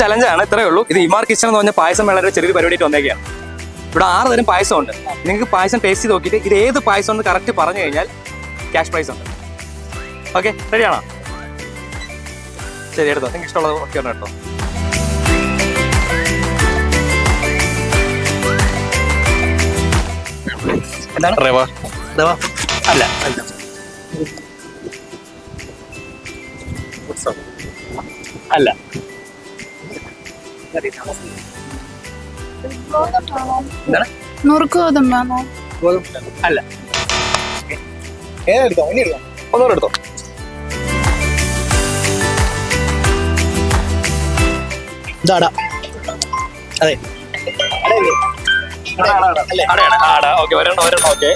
ചലഞ്ചാണ് ഇത്രയേ ഉള്ളൂ. ഇത് ഇമാർ കിച്ചൺ എന്ന് പറഞ്ഞ പായസം വളരെ ചെറിയൊരു പരിപാടിയായിട്ട് വന്നേക്കാണ്. ഇവിടെ ആറ് തരം പായസം ഉണ്ട് നിങ്ങൾക്ക് പായസം ടേസ്റ്റ് ചെയ്ത് നോക്കിയിട്ട് ഇത് ഏത് പായസം എന്ന് കറക്റ്റ് പറഞ്ഞു കഴിഞ്ഞാൽ ക്യാഷ് പ്രൈസ് ഉണ്ട്. ഓക്കെ റെഡിയാണോ ശരി എടുത്തോ. നിങ്ങൾക്ക് ഇഷ്ടമുള്ളത് ഒക്കെ ഒന്ന് എടുത്തോ. എന്താണ്? റവ. റവ? അല്ല അല്ല. അല്ല. എന്താണ് നുറുക്ക് ഗോതമ്പാണോ? അല്ല. ഏതെടുത്തോ ഇനി എടുക്കാം ഒന്നുകൂടെ എടുത്തോ. ഇതാടാ. അതെ. അടയാണ് ആട ഓക്കെ ഒരെണ്ണം ഓക്കെ.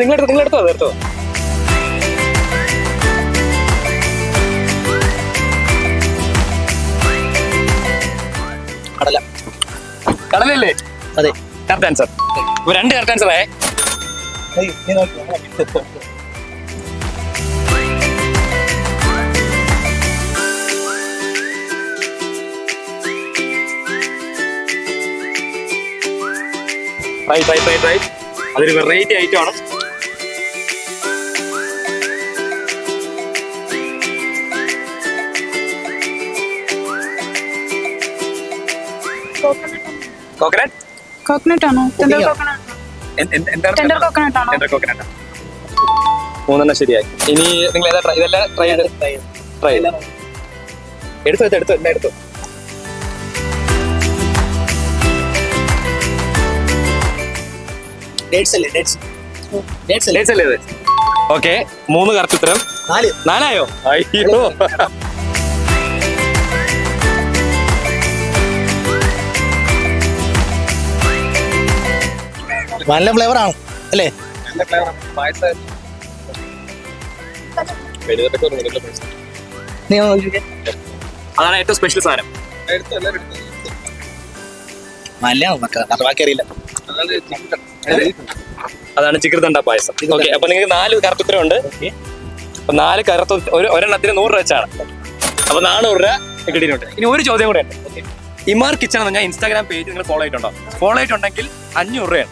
നിങ്ങൾ എടുത്തോ നിങ്ങൾ എടുത്തോ കടല. കടലല്ലേ അതെ. കറക്റ്റ് ആൻസർ ഇപ്പൊ രണ്ട് കറക്റ്റ് ആൻസർ ആയേ. റൈറ്റ് റൈറ്റ് റൈറ്റ് ട്രൈ അതൊരു വെറൈറ്റി ഐറ്റം ആണ്. കോക്കനട്ട് കോക്കനട്ട് ആണോ? ടെൻഡർ? കോക്കനട്ട് എന്താണ് ടെൻഡർ കോക്കനട്ട് ആണോ? ടെൻഡർ കോക്കനട്ട് മൂന്നെണ്ണം ശരിയായി. ഇനി നിങ്ങൾ ഏതാ ട്രൈ ഇതെല്ലാം ട്രൈ ചെയ്ത്? ട്രൈ എടുത്തു എടുത്തു എടുത്തോ എടുത്തോ. എല്ലാം എടുത്തോ ഓക്കെ മൂന്ന് കറക്റ്റ് ഉത്തരം. നാല്. നാലായോ? അയ്യോ. നല്ല ഫ്ലേവർ ആണ് അല്ലേ? നീ നോക്കിക്കേ. അതാണ് ഏറ്റവും സ്പെഷ്യൽ സാധനം. അറിയില്ല. അതാണ് ചിക്കൃതണ്ട പായസം. ഓക്കെ അപ്പൊ നിങ്ങൾക്ക് നാല് കറുത്തുത്തരം ഉണ്ട്. അപ്പൊ നാല് കറുത്ത ഒരു ഒരെണ്ണത്തിന് നൂറ് രൂപ വെച്ചാണ്. അപ്പൊ നാനൂറ് രൂപ കിട്ടിയിട്ടുണ്ട്. ഇനി ഒരു ചോദ്യം കൂടെ ഉണ്ട്. ഇമാർ കിച്ചൺ എന്ന് പറഞ്ഞാൽ ഇൻസ്റ്റാഗ്രാം പേജ് നിങ്ങൾ ഫോളോ ആയിട്ടുണ്ടോ ഫോളോ ആയിട്ടുണ്ടെങ്കിൽ അഞ്ഞൂറ് രൂപയാണ്.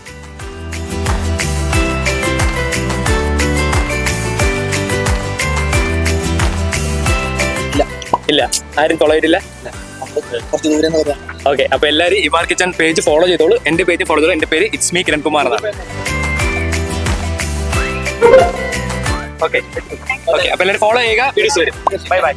ഇല്ല. ആരും ഫോളോ ചെയ്തിട്ടില്ല കുറച്ച് ദൂരം ഓക്കെ അപ്പൊ എല്ലാവരും ഇമാർ കിച്ചൺ പേജ് ഫോളോ ചെയ്തോളൂ. എന്റെ പേജ് ഫോളോ ചെയ്തോളൂ. എന്റെ പേര് ഇറ്റ്സ് മീ കിരൺകുമാർ എന്നാണ്. ഓക്കെ ഓക്കെ അപ്പൊ എല്ലാവരും ഫോളോ ചെയ്യുക. വീഡിയോസ് വരും. Bye bye